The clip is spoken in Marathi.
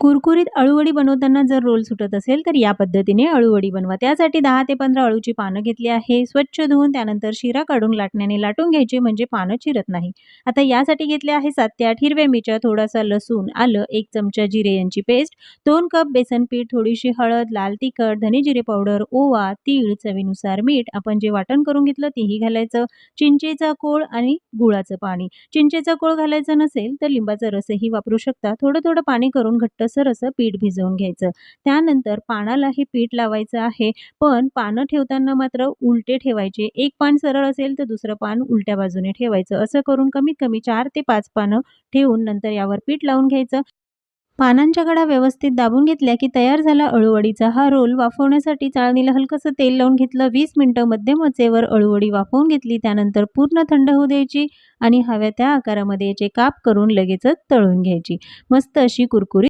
कुरकुरीत अळूवडी बनवताना जर रोल सुटत असेल तर या पद्धतीने अळूवडी बनवा. त्यासाठी दहा ते पंधरा अळूची पानं घेतली आहे. स्वच्छ धुवून त्यानंतर शिरा काढून लाटण्याने लाटून घ्यायचे म्हणजे पानं चिरत नाही. आता यासाठी घेतले आहे सात ते आठ हिरव्या मिरच्या थोडासा लसूण आलं एक चमचा जिरे यांची पेस्ट दोन कप बेसन पीठ थोडीशी हळद लाल तिखट धने जिरे पावडर ओवा तीळ चवीनुसार मीठ. आपण जे वाटण करून घेतलं तेही घालायचं. चिंचेचा कोळ आणि गुळाचं पाणी. चिंचेचा कोळ घालायचं नसेल तर लिंबाचा रसही वापरू शकता. थोडं थोडं पाणी करून घट्ट सर असं पीठ भिजवून घ्यायचं. त्यानंतर पानाला हे पीठ लावायचं आहे पण पानं ठेवताना मात्र उलटे ठेवायचे. एक पान सरळ असेल तर दुसरं पान उलट्या बाजूने ठेवायचं. असं करून कमीत कमी चार ते पाच पानं ठेवून नंतर यावर पीठ लावून घ्यायचं. पानांच्या कडा व्यवस्थित दाबून घेतल्या की तयार झाला अळूवडीचा हा रोल वाफवण्यासाठी चाळणीला हलकंसं तेल लावून घेतलं. वीस मिनटं मध्यम आचेवर अळूवडी वाफवून घेतली. त्यानंतर पूर्ण थंड होऊ द्यायची आणि हव्या त्या आकारामध्ये याचे काप करून लगेचच तळून घ्यायची. मस्त अशी कुरकुरी